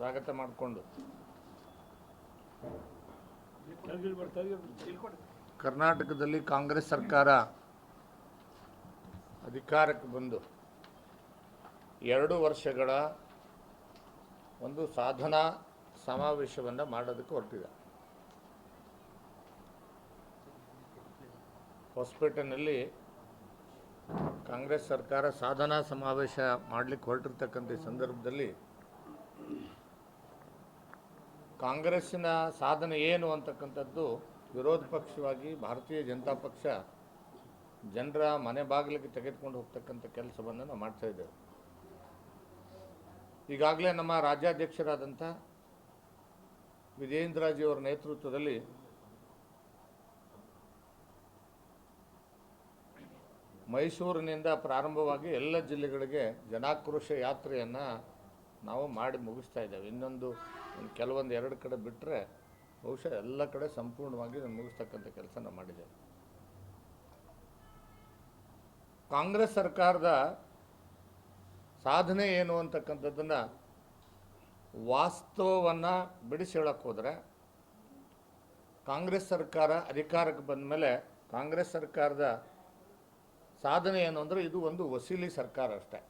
ಸ್ವಾಗತ ಮಾಡಿಕೊಂಡು. ಕರ್ನಾಟಕದಲ್ಲಿ ಕಾಂಗ್ರೆಸ್ ಸರ್ಕಾರ ಅಧಿಕಾರಕ್ಕೆ ಬಂದು ಎರಡು ವರ್ಷಗಳ ಒಂದು ಸಾಧನಾ ಸಮಾವೇಶವನ್ನು ಮಾಡೋದಕ್ಕೆ ಹೊರಟಿದೆ. ಹೊಸಪೇಟೆನಲ್ಲಿ ಕಾಂಗ್ರೆಸ್ ಸರ್ಕಾರ ಸಾಧನಾ ಸಮಾವೇಶ ಮಾಡಲಿಕ್ಕೆ ಹೊರಟಿರ್ತಕ್ಕಂಥ ಸಂದರ್ಭದಲ್ಲಿ ಕಾಂಗ್ರೆಸ್ಸಿನ ಸಾಧನೆ ಏನು ಅಂತಕ್ಕಂಥದ್ದು ವಿರೋಧ ಪಕ್ಷವಾಗಿ ಭಾರತೀಯ ಜನತಾ ಪಕ್ಷ ಜನರ ಮನೆ ಬಾಗಿಲಿಗೆ ತೆಗೆದುಕೊಂಡು ಹೋಗ್ತಕ್ಕಂಥ ಕೆಲಸವನ್ನು ನಾವು ಮಾಡ್ತಾ ಇದ್ದೇವೆ. ಈಗಾಗಲೇ ನಮ್ಮ ರಾಜ್ಯಾಧ್ಯಕ್ಷರಾದಂಥ ವಿಜಯೇಂದ್ರಜಿಯವರ ನೇತೃತ್ವದಲ್ಲಿ ಮೈಸೂರಿನಿಂದ ಪ್ರಾರಂಭವಾಗಿ ಎಲ್ಲ ಜಿಲ್ಲೆಗಳಿಗೆ ಜನಾಕ್ರೋಶ ಯಾತ್ರೆಯನ್ನು ನಾವು ಮಾಡಿ ಮುಗಿಸ್ತಾ ಇದ್ದೇವೆ. ಇನ್ನೊಂದು ಕೆಲವೊಂದು ಎರಡು ಕಡೆ ಬಿಟ್ಟರೆ ಬಹುಶಃ ಎಲ್ಲ ಕಡೆ ಸಂಪೂರ್ಣವಾಗಿ ಮುಗಿಸ್ತಕ್ಕಂಥ ಕೆಲಸ ನಾವು ಮಾಡಿದ್ದೇವೆ. ಕಾಂಗ್ರೆಸ್ ಸರ್ಕಾರದ ಸಾಧನೆ ಏನು ಅಂತಕ್ಕಂಥದ್ದನ್ನು ವಾಸ್ತವವನ್ನು ಬಿಡಿಸಿ ಹೇಳಕ್ಕೆ ಹೋದರೆ ಕಾಂಗ್ರೆಸ್ ಸರ್ಕಾರ ಅಧಿಕಾರಕ್ಕೆ ಬಂದ ಮೇಲೆ ಕಾಂಗ್ರೆಸ್ ಸರ್ಕಾರದ ಸಾಧನೆ ಏನು ಅಂದರೆ ಇದು ಒಂದು ವಸೀಲಿ ಸರ್ಕಾರ ಅಷ್ಟೇ.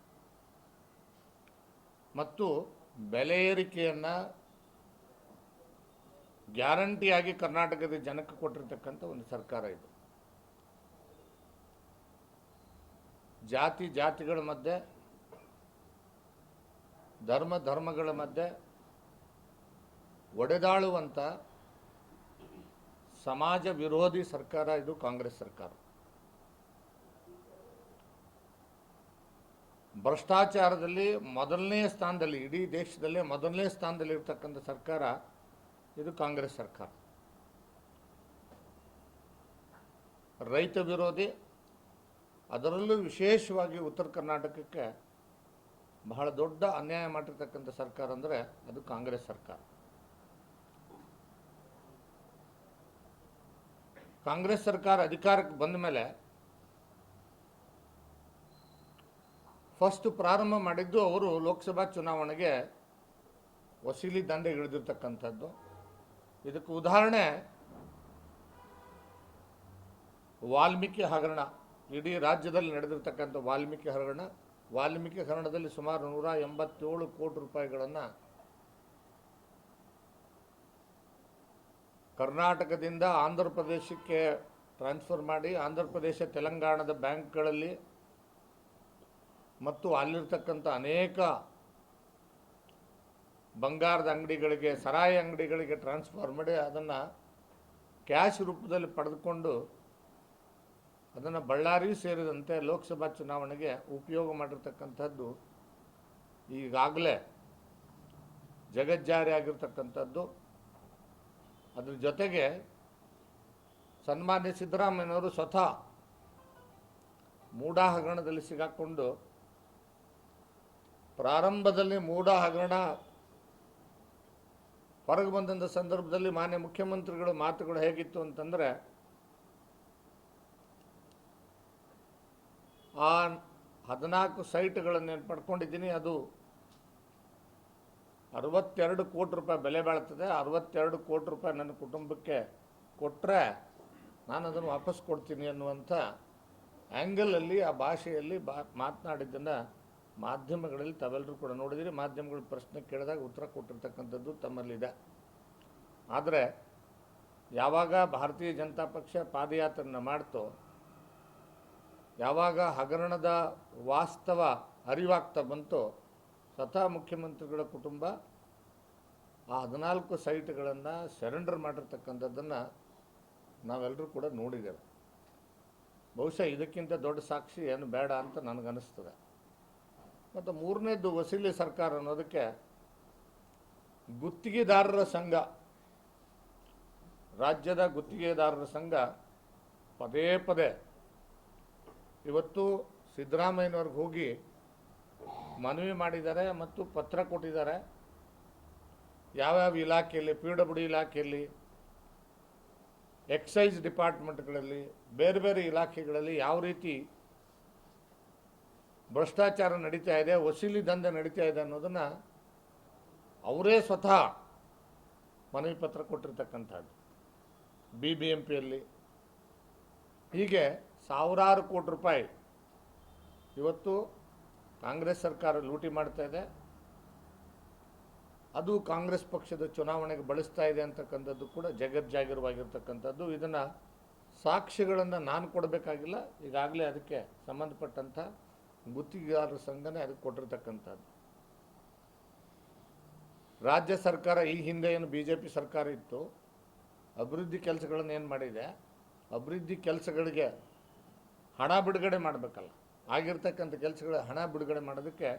ಮತ್ತು ಬೆಲೆ ಏರಿಕೆಯನ್ನು ಗ್ಯಾರಂಟಿಯಾಗಿ ಕರ್ನಾಟಕದ ಜನಕ್ಕೆ ಕೊಟ್ಟಿರ್ತಕ್ಕಂಥ ಒಂದು ಸರ್ಕಾರ ಇದು. ಜಾತಿ ಜಾತಿಗಳ ಮಧ್ಯೆ, ಧರ್ಮ ಧರ್ಮಗಳ ಮಧ್ಯೆ ಒಡೆದಾಳುವಂಥ ಸಮಾಜ ವಿರೋಧಿ ಸರ್ಕಾರ ಇದು ಕಾಂಗ್ರೆಸ್ ಸರ್ಕಾರ. ಭ್ರಷ್ಟಾಚಾರದಲ್ಲಿ ಮೊದಲನೇ ಸ್ಥಾನದಲ್ಲಿ, ಇಡೀ ದೇಶದಲ್ಲೇ ಮೊದಲನೇ ಸ್ಥಾನದಲ್ಲಿ ಇರ್ತಕ್ಕಂಥ ಸರ್ಕಾರ ಇದು ಕಾಂಗ್ರೆಸ್ ಸರ್ಕಾರ. ರೈತ ವಿರೋಧಿ, ಅದರಲ್ಲೂ ವಿಶೇಷವಾಗಿ ಉತ್ತರ ಕರ್ನಾಟಕಕ್ಕೆ ಬಹಳ ದೊಡ್ಡ ಅನ್ಯಾಯ ಮಾಡಿರ್ತಕ್ಕಂಥ ಸರ್ಕಾರ ಅಂದರೆ ಅದು ಕಾಂಗ್ರೆಸ್ ಸರ್ಕಾರ. ಕಾಂಗ್ರೆಸ್ ಸರ್ಕಾರ ಅಧಿಕಾರಕ್ಕೆ ಬಂದ ಮೇಲೆ ಫಸ್ಟ್ ಪ್ರಾರಂಭ ಮಾಡಿದ್ದು ಅವರು ಲೋಕಸಭಾ ಚುನಾವಣೆಗೆ ವಸೀಲಿ ದಂಡೆಗಿಳಿದಿರ್ತಕ್ಕಂಥದ್ದು ಇದಕ್ಕೆ ಉದಾಹರಣೆ, ವಾಲ್ಮೀಕಿ ಹಗರಣ. ಇಡೀ ರಾಜ್ಯದಲ್ಲಿ ನಡೆದಿರ್ತಕ್ಕಂಥ ವಾಲ್ಮೀಕಿ ಹಗರಣ, ವಾಲ್ಮೀಕಿ ಹಗರಣದಲ್ಲಿ ಸುಮಾರು ನೂರ ಎಂಬತ್ತೇಳು ಕೋಟಿ ರೂಪಾಯಿಗಳನ್ನು ಕರ್ನಾಟಕದಿಂದ ಆಂಧ್ರ ಪ್ರದೇಶಕ್ಕೆ ಟ್ರಾನ್ಸ್ಫರ್ ಮಾಡಿ ಆಂಧ್ರ ಪ್ರದೇಶ, ತೆಲಂಗಾಣದ ಬ್ಯಾಂಕ್ಗಳಲ್ಲಿ ಮತ್ತು ಅಲ್ಲಿರ್ತಕ್ಕಂಥ ಅನೇಕ ಬಂಗಾರದ ಅಂಗಡಿಗಳಿಗೆ, ಸರಾಯಿ ಅಂಗಡಿಗಳಿಗೆ ಟ್ರಾನ್ಸ್ಫರ್ ಮಾಡಿ ಅದನ್ನು ಕ್ಯಾಶ್ ರೂಪದಲ್ಲಿ ಪಡೆದುಕೊಂಡು ಅದನ್ನು ಬಳ್ಳಾರಿ ಸೇರಿದಂತೆ ಲೋಕಸಭಾ ಚುನಾವಣೆಗೆ ಉಪಯೋಗ ಮಾಡಿರ್ತಕ್ಕಂಥದ್ದು ಈಗಾಗಲೇ ಜಗಜ್ಜಾರಿ ಆಗಿರ್ತಕ್ಕಂಥದ್ದು. ಅದ್ರ ಜೊತೆಗೆ ಸನ್ಮಾನ್ಯ ಸಿದ್ದರಾಮಯ್ಯನವರು ಸ್ವತಃ ಮೂಢ ಹಗರಣದಲ್ಲಿ ಸಿಗಾಕೊಂಡು ಪ್ರಾರಂಭದಲ್ಲಿ ಮೂಢ ಹಗರಣ ಹೊರಗೆ ಬಂದಂಥ ಸಂದರ್ಭದಲ್ಲಿ ಮಾನ್ಯ ಮುಖ್ಯಮಂತ್ರಿಗಳ ಮಾತುಗಳು ಹೇಗಿತ್ತು ಅಂತಂದರೆ, ಆ ಹದಿನಾಲ್ಕು ಸೈಟ್ಗಳನ್ನು ಪಡ್ಕೊಂಡಿದ್ದೀನಿ, ಅದು ಅರವತ್ತೆರಡು ಕೋಟಿ ರೂಪಾಯಿ ಬೆಲೆ ಬಾಳ್ತದೆ, ಅರವತ್ತೆರಡು ಕೋಟಿ ರೂಪಾಯಿ ನನ್ನ ಕುಟುಂಬಕ್ಕೆ ಕೊಟ್ಟರೆ ನಾನು ಅದನ್ನು ವಾಪಸ್ ಕೊಡ್ತೀನಿ ಅನ್ನುವಂಥ ಆ್ಯಂಗಲಲ್ಲಿ ಆ ಭಾಷೆಯಲ್ಲಿ ಬಾ ಮಾತನಾಡಿದ್ದನ್ನು ಮಾಧ್ಯಮಗಳಲ್ಲಿ ತಾವೆಲ್ಲರೂ ಕೂಡ ನೋಡಿದಿರಿ, ಮಾಧ್ಯಮಗಳು ಪ್ರಶ್ನೆ ಕೇಳಿದಾಗ ಉತ್ತರ ಕೊಟ್ಟಿರ್ತಕ್ಕಂಥದ್ದು ತಮ್ಮಲ್ಲಿದೆ. ಆದರೆ ಯಾವಾಗ ಭಾರತೀಯ ಜನತಾ ಪಕ್ಷ ಪಾದಯಾತ್ರೆಯನ್ನು ಮಾಡ್ತೋ, ಯಾವಾಗ ಹಗರಣದ ವಾಸ್ತವ ಅರಿವಾಗ್ತಾ ಬಂತೋ, ಸ್ವತಃ ಮುಖ್ಯಮಂತ್ರಿಗಳ ಕುಟುಂಬ ಆ ಹದಿನಾಲ್ಕು ಸೈಟ್ಗಳನ್ನು ಸರೆಂಡರ್ ಮಾಡಿರ್ತಕ್ಕಂಥದ್ದನ್ನು ನಾವೆಲ್ಲರೂ ಕೂಡ ನೋಡಿದ್ದೇವೆ. ಬಹುಶಃ ಇದಕ್ಕಿಂತ ದೊಡ್ಡ ಸಾಕ್ಷಿ ಏನು ಬೇಡ ಅಂತ ನನಗನ್ನಿಸ್ತದೆ. ಮತ್ತು ಮೂರನೇದು ವಸೀಲಿ ಸರ್ಕಾರ ಅನ್ನೋದಕ್ಕೆ ಗುತ್ತಿಗೆದಾರರ ಸಂಘ, ರಾಜ್ಯದ ಗುತ್ತಿಗೆದಾರರ ಸಂಘ ಪದೇ ಪದೇ ಇವತ್ತು ಸಿದ್ದರಾಮಯ್ಯನವ್ರಿಗೆ ಹೋಗಿ ಮನವಿ ಮಾಡಿದ್ದಾರೆ ಮತ್ತು ಪತ್ರ ಕೊಟ್ಟಿದ್ದಾರೆ. ಯಾವ್ಯಾವ ಇಲಾಖೆಯಲ್ಲಿ, ಪಿ ಡಬ್ಲ್ಯೂ ಇಲಾಖೆಯಲ್ಲಿ, ಎಕ್ಸೈಸ್ ಡಿಪಾರ್ಟ್ಮೆಂಟ್ಗಳಲ್ಲಿ, ಬೇರೆ ಬೇರೆ ಇಲಾಖೆಗಳಲ್ಲಿ ಯಾವ ರೀತಿ ಭ್ರಷ್ಟಾಚಾರ ನಡೀತಾ ಇದೆ, ವಸೂಲಿ ದಂಧೆ ನಡೀತಾ ಇದೆ ಅನ್ನೋದನ್ನು ಅವರೇ ಸ್ವತಃ ಮನವಿ ಪತ್ರ ಕೊಟ್ಟಿರ್ತಕ್ಕಂಥದ್ದು. ಬಿ ಬಿ ಎಂ ಪಿಯಲ್ಲಿ ಹೀಗೆ ಸಾವಿರಾರು ಕೋಟಿ ರೂಪಾಯಿ ಇವತ್ತು ಕಾಂಗ್ರೆಸ್ ಸರ್ಕಾರ ಲೂಟಿ ಮಾಡ್ತಾ ಇದೆ. ಅದು ಕಾಂಗ್ರೆಸ್ ಪಕ್ಷದ ಚುನಾವಣೆಗೆ ಬಳಸ್ತಾ ಇದೆ ಅಂತಕ್ಕಂಥದ್ದು ಕೂಡ ಜಗಜ್ಜಾಗಿರವಾಗಿರ್ತಕ್ಕಂಥದ್ದು ಇದನ್ನು ಸಾಕ್ಷಿಗಳನ್ನು ನಾನು ಕೊಡಬೇಕಾಗಿಲ್ಲ. ಈಗಾಗಲೇ ಅದಕ್ಕೆ ಸಂಬಂಧಪಟ್ಟಂಥ ಗುತ್ತಿಗೆದಾರರ ಸಂಘನೇ ಅದಕ್ಕೆ ಕೊಟ್ಟಿರ್ತಕ್ಕಂಥದ್ದು. ರಾಜ್ಯ ಸರ್ಕಾರ ಈ ಹಿಂದೆ ಏನು ಬಿ ಜೆ ಪಿ ಸರ್ಕಾರ ಇತ್ತು, ಅಭಿವೃದ್ಧಿ ಕೆಲಸಗಳನ್ನು ಏನು ಮಾಡಿದೆ, ಅಭಿವೃದ್ಧಿ ಕೆಲಸಗಳಿಗೆ ಹಣ ಬಿಡುಗಡೆ ಮಾಡಬೇಕಲ್ಲ, ಆಗಿರ್ತಕ್ಕಂಥ ಕೆಲಸಗಳ ಹಣ ಬಿಡುಗಡೆ ಮಾಡೋದಕ್ಕೆ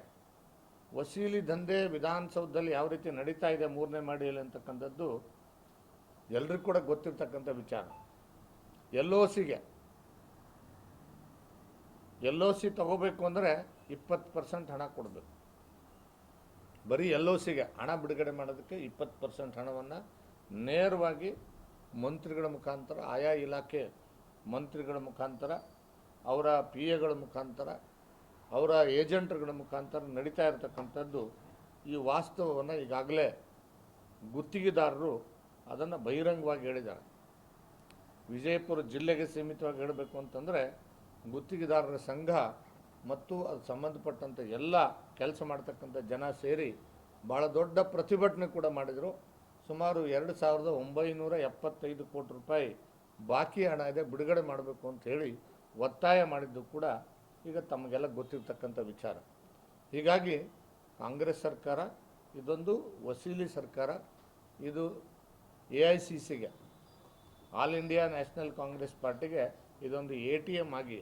ವಸೀಲಿ ದಂಧೆ ವಿಧಾನಸೌಧದಲ್ಲಿ ಯಾವ ರೀತಿ ನಡೀತಾ ಇದೆ ಮೂರನೇ ಮಾಡಿಯಲ್ಲಿ ಅಂತಕ್ಕಂಥದ್ದು ಎಲ್ರಿಗೂ ಕೂಡ ಗೊತ್ತಿರ್ತಕ್ಕಂಥ ವಿಚಾರ. ಎಲ್ ಸಿಗೆ ಎಲ್ ಒ ಸಿ ತಗೋಬೇಕು ಅಂದರೆ ಇಪ್ಪತ್ತು ಪರ್ಸೆಂಟ್ ಹಣ ಕೊಡಬೇಕು. ಬರೀ ಎಲ್ ಒ ಸಿಗೆ ಹಣ ಬಿಡುಗಡೆ ಮಾಡೋದಕ್ಕೆ ಇಪ್ಪತ್ತು ಪರ್ಸೆಂಟ್ ಹಣವನ್ನು ನೇರವಾಗಿ ಮಂತ್ರಿಗಳ ಮುಖಾಂತರ, ಆಯಾ ಇಲಾಖೆ ಮಂತ್ರಿಗಳ ಮುಖಾಂತರ, ಅವರ ಪಿ ಎಗಳ ಮುಖಾಂತರ, ಅವರ ಏಜೆಂಟ್ಗಳ ಮುಖಾಂತರ ನಡೀತಾ ಇರತಕ್ಕಂಥದ್ದು ಈ ವಾಸ್ತವವನ್ನು ಈಗಾಗಲೇ ಗುತ್ತಿಗೆದಾರರು ಅದನ್ನು ಬಹಿರಂಗವಾಗಿ ಹೇಳಿದ್ದಾರೆ. ವಿಜಯಪುರ ಜಿಲ್ಲೆಗೆ ಸೀಮಿತವಾಗಿ ಹೇಳಬೇಕು ಅಂತಂದರೆ ಗುತ್ತಿಗೆದಾರರ ಸಂಘ ಮತ್ತು ಅದು ಸಂಬಂಧಪಟ್ಟಂಥ ಎಲ್ಲ ಕೆಲಸ ಮಾಡ್ತಕ್ಕಂಥ ಜನ ಸೇರಿ ಭಾಳ ದೊಡ್ಡ ಪ್ರತಿಭಟನೆ ಕೂಡ ಮಾಡಿದರು. ಸುಮಾರು ಎರಡು ಸಾವಿರದ ಒಂಬೈನೂರ ಎಪ್ಪತ್ತೈದು ಕೋಟಿ ರೂಪಾಯಿ ಬಾಕಿ ಹಣ ಇದೆ, ಬಿಡುಗಡೆ ಮಾಡಬೇಕು ಅಂತ ಹೇಳಿ ಒತ್ತಾಯ ಮಾಡಿದ್ದು ಕೂಡ ಈಗ ತಮಗೆಲ್ಲ ಗೊತ್ತಿರ್ತಕ್ಕಂಥ ವಿಚಾರ. ಹೀಗಾಗಿ ಕಾಂಗ್ರೆಸ್ ಸರ್ಕಾರ, ಇದೊಂದು ವಸೀಲಿ ಸರ್ಕಾರ, ಇದು ಎ ಐ ಸಿ ಸಿಗೆ. ಆಲ್ ಇಂಡಿಯಾ ನ್ಯಾಷನಲ್ ಕಾಂಗ್ರೆಸ್ ಪಾರ್ಟಿಗೆ ಇದೊಂದು ಎ ಟಿ ಎಂ ಆಗಿ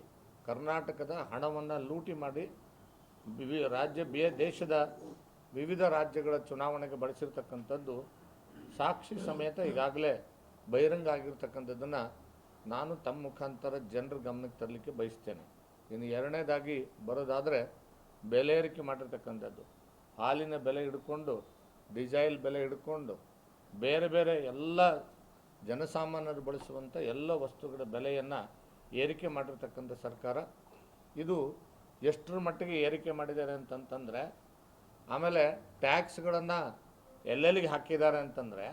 ಕರ್ನಾಟಕದ ಹಣವನ್ನು ಲೂಟಿ ಮಾಡಿ ರಾಜ್ಯ ಬೇ ದೇಶದ ವಿವಿಧ ರಾಜ್ಯಗಳ ಚುನಾವಣೆಗೆ ಬಳಸಿರ್ತಕ್ಕಂಥದ್ದು ಸಾಕ್ಷಿ ಸಮೇತ ಈಗಾಗಲೇ ಬಹಿರಂಗ ಆಗಿರ್ತಕ್ಕಂಥದ್ದನ್ನು ನಾನು ತಮ್ಮ ಮುಖಾಂತರ ಜನರ ಗಮನಕ್ಕೆ ತರಲಿಕ್ಕೆ ಬಯಸ್ತೇನೆ. ಇನ್ನು ಎರಡನೇದಾಗಿ ಬರೋದಾದರೆ ಬೆಲೆ ಏರಿಕೆ ಮಾಡಿರ್ತಕ್ಕಂಥದ್ದು. ಹಾಲಿನ ಬೆಲೆ ಹಿಡ್ಕೊಂಡು, ಡಿಸೈಲ್ ಬೆಲೆ ಹಿಡ್ಕೊಂಡು, ಬೇರೆ ಬೇರೆ ಎಲ್ಲ ಜನಸಾಮಾನ್ಯರು ಬಳಸುವಂಥ ಎಲ್ಲ ವಸ್ತುಗಳ ಬೆಲೆಯನ್ನು ಏರಿಕೆ ಮಾಡಿರ್ತಕ್ಕಂಥ ಸರ್ಕಾರ, ಇದು ಎಷ್ಟರ ಮಟ್ಟಿಗೆ ಏರಿಕೆ ಮಾಡಿದ್ದಾರೆ ಅಂತಂತಂದರೆ, ಆಮೇಲೆ ಟ್ಯಾಕ್ಸ್ಗಳನ್ನು ಎಲ್ಲೆಲ್ಲಿಗೆ ಹಾಕಿದ್ದಾರೆ ಅಂತಂದರೆ,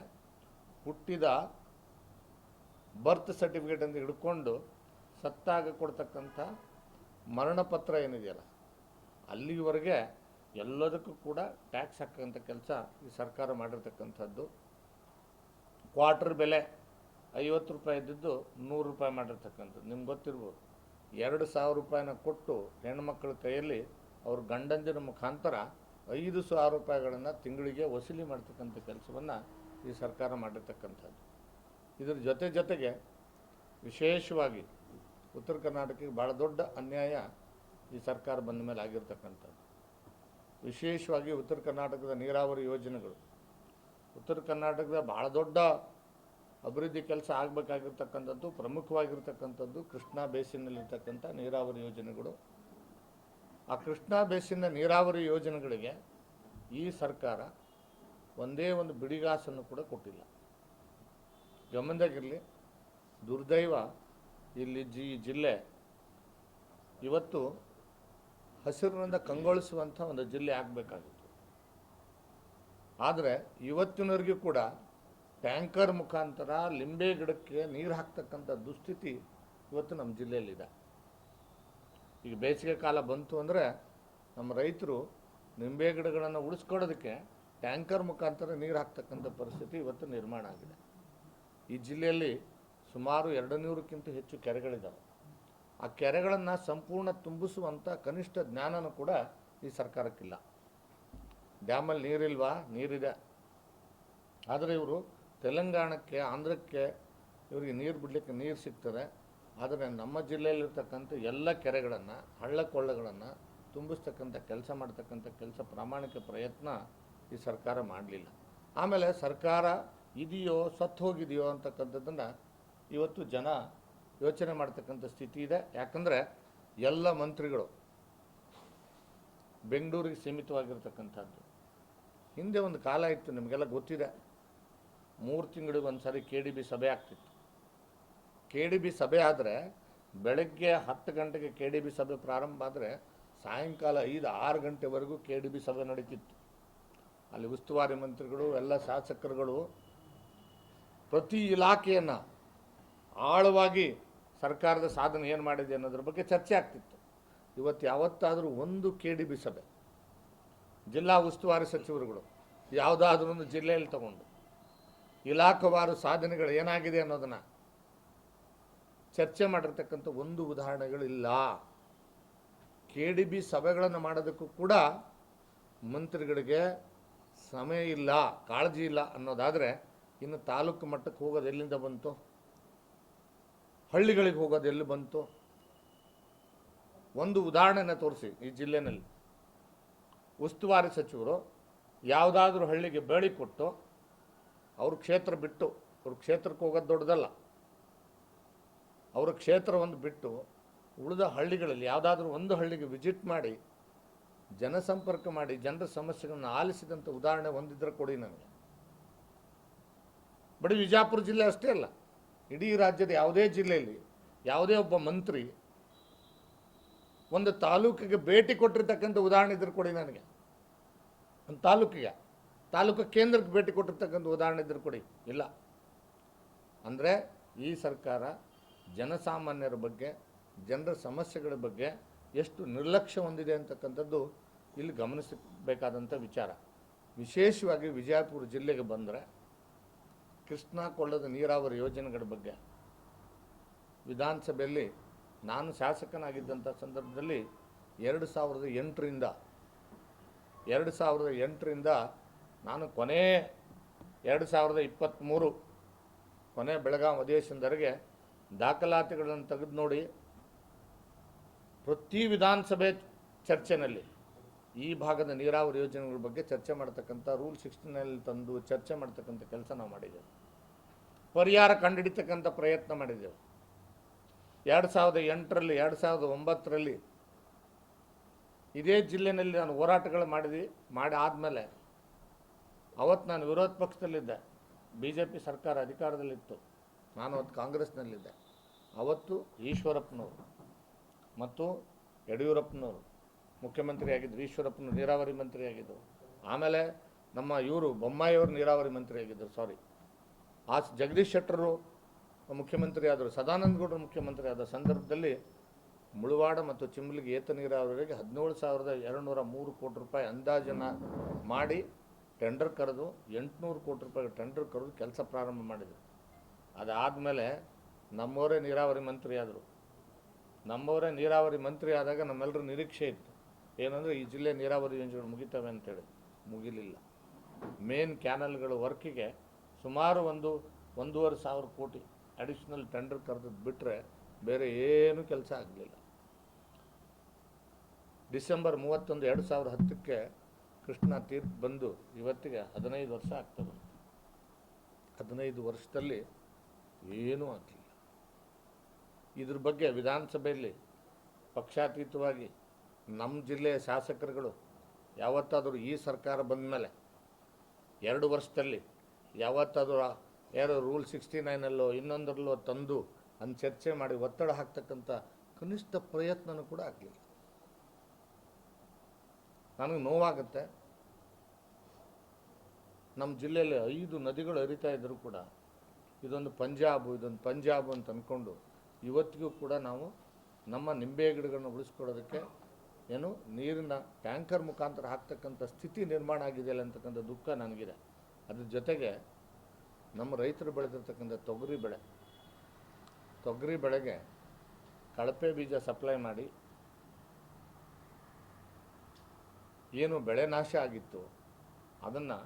ಹುಟ್ಟಿದ ಬರ್ತ್ ಸರ್ಟಿಫಿಕೇಟ್ ಅಂತ ಹಿಡ್ಕೊಂಡು ಸತ್ತಾಗ ಕೊಡ್ತಕ್ಕಂಥ ಮರಣಪತ್ರ ಏನಿದೆಯಲ್ಲ, ಅಲ್ಲಿವರೆಗೆ ಎಲ್ಲದಕ್ಕೂ ಕೂಡ ಟ್ಯಾಕ್ಸ್ ಹಾಕೋಂಥ ಕೆಲಸ ಈ ಸರ್ಕಾರ ಮಾಡಿರ್ತಕ್ಕಂಥದ್ದು. ಕ್ವಾರ್ಟರ್ ಬೆಲೆ ಐವತ್ತು ರೂಪಾಯಿ ಇದ್ದಿದ್ದು ನೂರು ರೂಪಾಯಿ ಮಾಡಿರ್ತಕ್ಕಂಥದ್ದು. ನಿಮ್ಗೆ ಗೊತ್ತಿರ್ಬೋದು. ಎರಡು ಸಾವಿರ ರೂಪಾಯಿನ ಕೊಟ್ಟು ಹೆಣ್ಮಕ್ಳ ಕೈಯಲ್ಲಿ ಅವ್ರ ಗಂಡಂದಿರ ಮುಖಾಂತರ ಐದು ಸಾವಿರ ರೂಪಾಯಿಗಳನ್ನು ತಿಂಗಳಿಗೆ ವಸೂಲಿ ಮಾಡ್ತಕ್ಕಂಥ ಕೆಲಸವನ್ನು ಈ ಸರ್ಕಾರ ಮಾಡಿರ್ತಕ್ಕಂಥದ್ದು. ಇದ್ರ ಜೊತೆ ಜೊತೆಗೆ ವಿಶೇಷವಾಗಿ ಉತ್ತರ ಕರ್ನಾಟಕಕ್ಕೆ ಭಾಳ ದೊಡ್ಡ ಅನ್ಯಾಯ ಈ ಸರ್ಕಾರ ಬಂದ ಮೇಲೆ ಆಗಿರ್ತಕ್ಕಂಥದ್ದು. ವಿಶೇಷವಾಗಿ ಉತ್ತರ ಕರ್ನಾಟಕದ ನೀರಾವರಿ ಯೋಜನೆಗಳು. ಉತ್ತರ ಕರ್ನಾಟಕದ ಭಾಳ ದೊಡ್ಡ ಅಭಿವೃದ್ಧಿ ಕೆಲಸ ಆಗಬೇಕಾಗಿರ್ತಕ್ಕಂಥದ್ದು, ಪ್ರಮುಖವಾಗಿರ್ತಕ್ಕಂಥದ್ದು ಕೃಷ್ಣಾ ಬೇಸಿನಲ್ಲಿರ್ತಕ್ಕಂಥ ನೀರಾವರಿ ಯೋಜನೆಗಳು. ಆ ಕೃಷ್ಣಾ ಬೇಸಿನ ನೀರಾವರಿ ಯೋಜನೆಗಳಿಗೆ ಈ ಸರ್ಕಾರ ಒಂದೇ ಒಂದು ಬಿಡಿಗಾಸನ್ನು ಕೂಡ ಕೊಟ್ಟಿಲ್ಲ. ಗಮನದಾಗಿರಲಿ, ದುರ್ದೈವ ಇಲ್ಲಿ ಜಿ, ಜಿಲ್ಲೆ ಇವತ್ತು ಹಸಿರಿನಿಂದ ಕಂಗೊಳಿಸುವಂಥ ಒಂದು ಜಿಲ್ಲೆ ಆಗಬೇಕಾಗಿತ್ತು. ಆದರೆ ಇವತ್ತಿನವರೆಗೂ ಕೂಡ ಟ್ಯಾಂಕರ್ ಮುಖಾಂತರ ಲಿಂಬೆ ಗಿಡಕ್ಕೆ ನೀರು ಹಾಕ್ತಕ್ಕಂಥ ದುಸ್ಥಿತಿ ಇವತ್ತು ನಮ್ಮ ಜಿಲ್ಲೆಯಲ್ಲಿದೆ. ಈಗ ಬೇಸಿಗೆ ಕಾಲ ಬಂತು ಅಂದರೆ ನಮ್ಮ ರೈತರು ನಿಂಬೆ ಗಿಡಗಳನ್ನು ಉಳಿಸ್ಕೊಡೋದಕ್ಕೆ ಟ್ಯಾಂಕರ್ ಮುಖಾಂತರ ನೀರು ಹಾಕ್ತಕ್ಕಂಥ ಪರಿಸ್ಥಿತಿ ಇವತ್ತು ನಿರ್ಮಾಣ ಆಗಿದೆ. ಈ ಜಿಲ್ಲೆಯಲ್ಲಿ ಸುಮಾರು ಎರಡು ನೂರಕ್ಕಿಂತ ಹೆಚ್ಚು ಕೆರೆಗಳಿದ್ದಾವೆ ಆ ಕೆರೆಗಳನ್ನು ಸಂಪೂರ್ಣ ತುಂಬಿಸುವಂಥ ಕನಿಷ್ಠ ಜ್ಞಾನನೂ ಕೂಡ ಈ ಸರ್ಕಾರಕ್ಕಿಲ್ಲ. ಡ್ಯಾಮಲ್ಲಿ ನೀರಿಲ್ವಾ? ನೀರಿದೆ. ಆದರೆ ಇವರು ತೆಲಂಗಾಣಕ್ಕೆ, ಆಂಧ್ರಕ್ಕೆ ಇವರಿಗೆ ನೀರು ಬಿಡಲಿಕ್ಕೆ ನೀರು ಸಿಗ್ತದೆ. ಆದರೆ ನಮ್ಮ ಜಿಲ್ಲೆಯಲ್ಲಿರ್ತಕ್ಕಂಥ ಎಲ್ಲ ಕೆರೆಗಳನ್ನು ಹಳ್ಳ ಕೊಳ್ಳಗಳನ್ನು ತುಂಬಿಸ್ತಕ್ಕಂಥ ಕೆಲಸ ಮಾಡ್ತಕ್ಕಂಥ ಕೆಲಸ ಪ್ರಾಮಾಣಿಕ ಪ್ರಯತ್ನ ಈ ಸರ್ಕಾರ ಮಾಡಲಿಲ್ಲ. ಆಮೇಲೆ ಸರ್ಕಾರ ಇದೆಯೋ ಸತ್ತು ಹೋಗಿದೆಯೋ ಅಂತಕ್ಕಂಥದ್ದನ್ನು ಇವತ್ತು ಜನ ಯೋಚನೆ ಮಾಡ್ತಕ್ಕಂಥ ಸ್ಥಿತಿ ಇದೆ. ಯಾಕಂದರೆ ಎಲ್ಲ ಮಂತ್ರಿಗಳು ಬೆಂಗಳೂರಿಗೆ ಸೀಮಿತವಾಗಿರ್ತಕ್ಕಂಥದ್ದು. ಹಿಂದೆ ಒಂದು ಕಾಲ ಇತ್ತು, ನಿಮಗೆಲ್ಲ ಗೊತ್ತಿದೆ. ಮೂರು ತಿಂಗಳಿಗೆ ಒಂದು ಕೆ ಡಿ ಬಿ ಸಭೆ ಆಗ್ತಿತ್ತು. ಕೆ ಡಿ ಬಿ ಸಭೆ ಆದರೆ ಬೆಳಗ್ಗೆ ಹತ್ತು ಗಂಟೆಗೆ ಕೆ ಡಿ ಬಿ ಸಭೆ ಪ್ರಾರಂಭ ಆದರೆ ಸಾಯಂಕಾಲ ಐದು, ಆರು ಗಂಟೆವರೆಗೂ ಕೆ ಡಿ ಬಿ ಸಭೆ ನಡೀತಿತ್ತು. ಅಲ್ಲಿ ಉಸ್ತುವಾರಿ ಮಂತ್ರಿಗಳು, ಎಲ್ಲ ಶಾಸಕರುಗಳು ಪ್ರತಿ ಇಲಾಖೆಯನ್ನು ಆಳವಾಗಿ ಸರ್ಕಾರದ ಸಾಧನೆ ಏನು ಮಾಡಿದೆ ಅನ್ನೋದ್ರ ಬಗ್ಗೆ ಚರ್ಚೆ ಆಗ್ತಿತ್ತು. ಇವತ್ತು ಯಾವತ್ತಾದರೂ ಒಂದು ಕೆ ಡಿ ಬಿ ಸಭೆ, ಜಿಲ್ಲಾ ಉಸ್ತುವಾರಿ ಸಚಿವರುಗಳು, ಯಾವುದಾದ್ರೂ ಒಂದು ಜಿಲ್ಲೆಯಲ್ಲಿ ತಗೊಂಡು ಇಲಾಖಾವಾರು ಸಾಧನೆಗಳು ಏನಾಗಿದೆ ಅನ್ನೋದನ್ನು ಚರ್ಚೆ ಮಾಡಿರ್ತಕ್ಕಂಥ ಒಂದು ಉದಾಹರಣೆಗಳಿಲ್ಲ. ಕೆ ಡಿ ಬಿ ಸಭೆಗಳನ್ನು ಮಾಡೋದಕ್ಕೂ ಕೂಡ ಮಂತ್ರಿಗಳಿಗೆ ಸಮಯ ಇಲ್ಲ, ಕಾಳಜಿ ಇಲ್ಲ ಅನ್ನೋದಾದರೆ ಇನ್ನು ತಾಲೂಕು ಮಟ್ಟಕ್ಕೆ ಹೋಗೋದು ಎಲ್ಲಿಂದ ಬಂತು? ಹಳ್ಳಿಗಳಿಗೆ ಹೋಗೋದು ಎಲ್ಲಿ ಬಂತು? ಒಂದು ಉದಾಹರಣೆನ ತೋರಿಸಿ ಈ ಜಿಲ್ಲೆಯಲ್ಲಿ ಉಸ್ತುವಾರಿ ಸಚಿವರು ಯಾವುದಾದ್ರೂ ಹಳ್ಳಿಗೆ ಬೇಳಿ ಕೊಟ್ಟು ಅವ್ರ ಕ್ಷೇತ್ರ ಬಿಟ್ಟು, ಅವ್ರ ಕ್ಷೇತ್ರಕ್ಕೆ ಹೋಗೋದು ದೊಡ್ಡದಲ್ಲ. ಅವರ ಕ್ಷೇತ್ರವನ್ನು ಬಿಟ್ಟು ಉಳಿದ ಹಳ್ಳಿಗಳಲ್ಲಿ ಯಾವುದಾದ್ರೂ ಒಂದು ಹಳ್ಳಿಗೆ ವಿಸಿಟ್ ಮಾಡಿ, ಜನಸಂಪರ್ಕ ಮಾಡಿ, ಜನರ ಸಮಸ್ಯೆಗಳನ್ನು ಆಲಿಸಿದಂಥ ಉದಾಹರಣೆ ಹೊಂದಿದ್ರೆ ಕೊಡಿ ನನಗೆ. ಬರೀ ವಿಜಾಪುರ ಜಿಲ್ಲೆ ಅಷ್ಟೇ ಅಲ್ಲ, ಇಡೀ ರಾಜ್ಯದ ಯಾವುದೇ ಜಿಲ್ಲೆಯಲ್ಲಿ ಯಾವುದೇ ಒಬ್ಬ ಮಂತ್ರಿ ಒಂದು ತಾಲೂಕಿಗೆ ಭೇಟಿ ಕೊಟ್ಟಿರ್ತಕ್ಕಂಥ ಉದಾಹರಣೆ ಇದ್ರೆ ಕೊಡಿ ನನಗೆ. ಒಂದು ತಾಲೂಕಿಗೆ. ತಾಲೂಕು ಕೇಂದ್ರಕ್ಕೆ ಭೇಟಿ ಕೊಟ್ಟಿರ್ತಕ್ಕಂಥ ಉದಾಹರಣೆ ಇದ್ರೆ ಕೊಡಿ. ಇಲ್ಲ. ಅಂದರೆ ಈ ಸರ್ಕಾರ ಜನಸಾಮಾನ್ಯರ ಬಗ್ಗೆ, ಜನರ ಸಮಸ್ಯೆಗಳ ಬಗ್ಗೆ ಎಷ್ಟು ನಿರ್ಲಕ್ಷ್ಯ ಹೊಂದಿದೆ ಅಂತಕ್ಕಂಥದ್ದು ಇಲ್ಲಿ ಗಮನಿಸಬೇಕಾದಂಥ ವಿಚಾರ. ವಿಶೇಷವಾಗಿ ವಿಜಯಪುರ ಜಿಲ್ಲೆಗೆ ಬಂದರೆ ಕೃಷ್ಣಾ ಕೊಳ್ಳದ ನೀರಾವರಿ ಯೋಜನೆಗಳ ಬಗ್ಗೆ ವಿಧಾನಸಭೆಯಲ್ಲಿ ನಾನು ಶಾಸಕನಾಗಿದ್ದಂಥ ಸಂದರ್ಭದಲ್ಲಿ ಎರಡು ಸಾವಿರದ ಎಂಟರಿಂದ, ಎರಡು ಸಾವಿರದ ಎಂಟರಿಂದ ನಾನು ಕೊನೆ ಎರಡು ಸಾವಿರದ ಇಪ್ಪತ್ತ್ಮೂರು ಕೊನೆ ಬೆಳಗಾವಿ ಅಧಿವೇಶನದವರೆಗೆ ದಾಖಲಾತಿಗಳನ್ನು ತೆಗೆದು ನೋಡಿ ಪ್ರತಿ ವಿಧಾನಸಭೆ ಚರ್ಚೆನಲ್ಲಿ ಈ ಭಾಗದ ನೀರಾವರಿ ಯೋಜನೆಗಳ ಬಗ್ಗೆ ಚರ್ಚೆ ಮಾಡ್ತಕ್ಕಂಥ ರೂಲ್ ಸಿಕ್ಸ್ಟಿನಲ್ಲಿ ತಂದು ಚರ್ಚೆ ಮಾಡ್ತಕ್ಕಂಥ ಕೆಲಸ ನಾವು ಮಾಡಿದ್ದೇವೆ. ಪರಿಹಾರ ಕಂಡುಹಿಡಿತಕ್ಕಂಥ ಪ್ರಯತ್ನ ಮಾಡಿದ್ದೆವು. ಎರಡು ಸಾವಿರದ ಎಂಟರಲ್ಲಿ, ಎರಡು ಸಾವಿರದ ಒಂಬತ್ತರಲ್ಲಿ ಇದೇ ಜಿಲ್ಲೆಯಲ್ಲಿ ನಾನು ಹೋರಾಟಗಳು ಮಾಡಿದ್ವಿ, ಮಾಡಿ ಆದಮೇಲೆ ಅವತ್ತು ನಾನು ವಿರೋಧ ಪಕ್ಷದಲ್ಲಿದ್ದೆ. ಬಿ ಜೆ ಪಿ ಸರ್ಕಾರ ಅಧಿಕಾರದಲ್ಲಿತ್ತು. ನಾನು ಅವತ್ತು ಕಾಂಗ್ರೆಸ್ನಲ್ಲಿದ್ದೆ. ಅವತ್ತು ಈಶ್ವರಪ್ಪನವರು ಮತ್ತು ಯಡಿಯೂರಪ್ಪನವರು, ಮುಖ್ಯಮಂತ್ರಿಯಾಗಿದ್ದರು ಈಶ್ವರಪ್ಪನ ನೀರಾವರಿ ಮಂತ್ರಿಯಾಗಿದ್ದರು. ಆಮೇಲೆ ನಮ್ಮ ಇವರು ಬೊಮ್ಮಾಯಿಯವರು ನೀರಾವರಿ ಮಂತ್ರಿಯಾಗಿದ್ದರು ಸಾರಿ ಆ ಜಗದೀಶ್ ಶೆಟ್ಟರು ಮುಖ್ಯಮಂತ್ರಿ ಆದರು ಸದಾನಂದ ಗೌಡರು ಮುಖ್ಯಮಂತ್ರಿ ಆದ ಸಂದರ್ಭದಲ್ಲಿ ಮುಳವಾಡ ಮತ್ತು ಚಿಂಬ್ಲಿಗೆ ಏತ ನೀರಾವರಿಗೆ ಹದಿನೇಳು ಸಾವಿರದ ಎರಡುನೂರ ಮೂರು ಕೋಟಿ ರೂಪಾಯಿ ಅಂದಾಜನ್ನು ಮಾಡಿ ಟೆಂಡರ್ ಕರೆದು ಎಂಟುನೂರು ಕೋಟಿ ರೂಪಾಯಿ ಟೆಂಡರ್ ಕರೆದು ಕೆಲಸ ಪ್ರಾರಂಭ ಮಾಡಿದರು. ಅದಾದಮೇಲೆ ನಮ್ಮವರೇ ನೀರಾವರಿ ಮಂತ್ರಿ ಆದರು. ನಮ್ಮವರೇ ನೀರಾವರಿ ಮಂತ್ರಿ ಆದಾಗ ನಮ್ಮೆಲ್ಲರ ನಿರೀಕ್ಷೆ ಇತ್ತು. ಏನಂದರೆ ಈ ಜಿಲ್ಲೆ ನೀರಾವರಿ ಯೋಜನೆಗಳು ಮುಗಿತವೆ ಅಂತೇಳಿ. ಮುಗಿಲಿಲ್ಲ. ಮೇನ್ ಕ್ಯಾನಲ್ಗಳ ವರ್ಕಿಗೆ ಸುಮಾರು ಒಂದು ಒಂದೂವರೆ ಸಾವಿರ ಕೋಟಿ ಅಡಿಷ್ನಲ್ ಟೆಂಡರ್ ಕರೆದು ಬಿಟ್ಟರೆ ಬೇರೆ ಏನೂ ಕೆಲಸ ಆಗಲಿಲ್ಲ. ಡಿಸೆಂಬರ್ ಮೂವತ್ತೊಂದು ಎರಡು ಸಾವಿರದ ಹತ್ತಕ್ಕೆ ಕೃಷ್ಣ ತೀರ್ಥ ಬಂದು ಇವತ್ತಿಗೆ ಹದಿನೈದು ವರ್ಷ ಆಗ್ತದೆ ಹದಿನೈದು ವರ್ಷದಲ್ಲಿ ಏನೂ ಆಗಲಿಲ್ಲ. ಇದ್ರ ಬಗ್ಗೆ ವಿಧಾನಸಭೆಯಲ್ಲಿ ಪಕ್ಷಾತೀತವಾಗಿ ನಮ್ಮ ಜಿಲ್ಲೆಯ ಶಾಸಕರುಗಳು ಯಾವತ್ತಾದರೂ ಈ ಸರ್ಕಾರ ಬಂದ ಮೇಲೆ ಎರಡು ವರ್ಷದಲ್ಲಿ ಯಾವತ್ತಾದರೂ ಯಾರೋ ರೂಲ್ ಸಿಕ್ಸ್ಟಿ ನೈನಲ್ಲೋ ಇನ್ನೊಂದರಲ್ಲೋ ತಂದು ಅಂದು ಚರ್ಚೆ ಮಾಡಿ ಒತ್ತಡ ಹಾಕ್ತಕ್ಕಂಥ ಕನಿಷ್ಠ ಪ್ರಯತ್ನನೂ ಕೂಡ ಆಗಲಿಲ್ಲ. ನನಗೆ ನೋವಾಗುತ್ತೆ. ನಮ್ಮ ಜಿಲ್ಲೆಯಲ್ಲಿ ಐದು ನದಿಗಳು ಹರಿತಾ ಇದ್ದರೂ ಕೂಡ, ಇದೊಂದು ಪಂಜಾಬು ಇದೊಂದು ಪಂಜಾಬು ಅಂತ ಅಂದ್ಕೊಂಡು ಇವತ್ತಿಗೂ ಕೂಡ ನಾವು ನಮ್ಮ ನಿಂಬೆ ಗಿಡಗಳನ್ನ ಉಳಿಸ್ಕೊಳ್ಳೋದಕ್ಕೆ ಏನು ನೀರಿನ ಟ್ಯಾಂಕರ್ ಮುಖಾಂತರ ಹಾಕ್ತಕ್ಕಂಥ ಸ್ಥಿತಿ ನಿರ್ಮಾಣ ಆಗಿದೆಯಲ್ಲ ಅಂತಕ್ಕಂಥ ದುಃಖ ನನಗಿದೆ. ಅದ್ರ ಜೊತೆಗೆ ನಮ್ಮ ರೈತರು ಬೆಳೆದಿರ್ತಕ್ಕಂಥ ತೊಗರಿ ಬೆಳೆ, ತೊಗರಿ ಬೆಳೆಗೆ ಕಳಪೆ ಬೀಜ ಸಪ್ಲೈ ಮಾಡಿ ಏನು ಬೆಳೆ ನಾಶ ಆಗಿತ್ತು, ಅದನ್ನು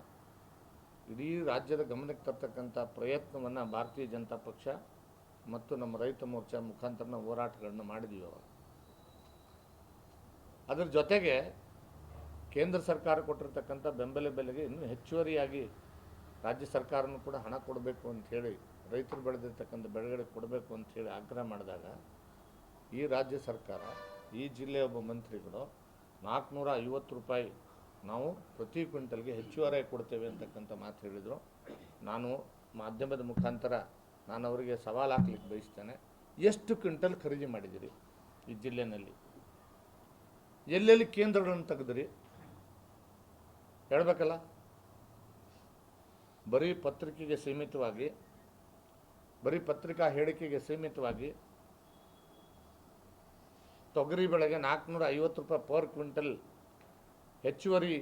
ಇಡೀ ರಾಜ್ಯದ ಗಮನಕ್ಕೆ ತರ್ತಕ್ಕಂಥ ಪ್ರಯತ್ನವನ್ನು ಭಾರತೀಯ ಜನತಾ ಪಕ್ಷ ಮತ್ತು ನಮ್ಮ ರೈತ ಮೋರ್ಚಾ ಮುಖಾಂತರ ನಾವು ಹೋರಾಟಗಳನ್ನು ಮಾಡಿದ್ದೀವಿ ಅವಾಗ ಅದರ ಜೊತೆಗೆ ಕೇಂದ್ರ ಸರ್ಕಾರ ಕೊಟ್ಟಿರ್ತಕ್ಕಂಥ ಬೆಂಬಲ ಬೆಲೆಗೆ ಇನ್ನೂ ಹೆಚ್ಚುವರಿಯಾಗಿ ರಾಜ್ಯ ಸರ್ಕಾರನೂ ಕೂಡ ಹಣ ಕೊಡಬೇಕು ಅಂತ ಹೇಳಿ, ರೈತರು ಬೆಳೆದಿರ್ತಕ್ಕಂಥ ಬೆಳೆಗಳಿಗೆ ಕೊಡಬೇಕು ಅಂತ ಹೇಳಿ ಆಗ್ರಹ ಮಾಡಿದಾಗ ಈ ರಾಜ್ಯ ಸರ್ಕಾರ, ಈ ಜಿಲ್ಲೆಯ ಒಬ್ಬ ಮಂತ್ರಿಗಳು ನಾಲ್ಕುನೂರ ಐವತ್ತು ರೂಪಾಯಿ ನಾವು ಪ್ರತಿ ಕ್ವಿಂಟಲ್ಗೆ ಹೆಚ್ಚುವರಿ ಕೊಡ್ತೇವೆ ಅಂತಕ್ಕಂಥ ಮಾತು ಹೇಳಿದರು. ನಾನು ಮಾಧ್ಯಮದ ಮುಖಾಂತರ ನಾನು ಅವರಿಗೆ ಸವಾಲು ಹಾಕ್ಲಿಕ್ಕೆ ಬಯಸ್ತೇನೆ. ಎಷ್ಟು ಕ್ವಿಂಟಲ್ ಖರೀದಿ ಮಾಡಿದಿರಿ ಈ ಜಿಲ್ಲೆಯಲ್ಲಿ ಎಲ್ಲೆಲ್ಲಿ ಕೇಂದ್ರಗಳನ್ನು ತೆಗೆದ್ರಿ? ಹೇಳ್ಬೇಕಲ್ಲ? ಬರೀ ಪತ್ರಿಕೆಗೆ ಸೀಮಿತವಾಗಿ, ಬರೀ ಪತ್ರಿಕಾ ಹೇಳಿಕೆಗೆ ಸೀಮಿತವಾಗಿ ತೊಗರಿ ಬೆಳೆಗೆ ನಾಲ್ಕುನೂರ ಐವತ್ತು ರೂಪಾಯಿ ಪರ್ ಕ್ವಿಂಟಲ್ ಹೆಚ್ಚುವರಿ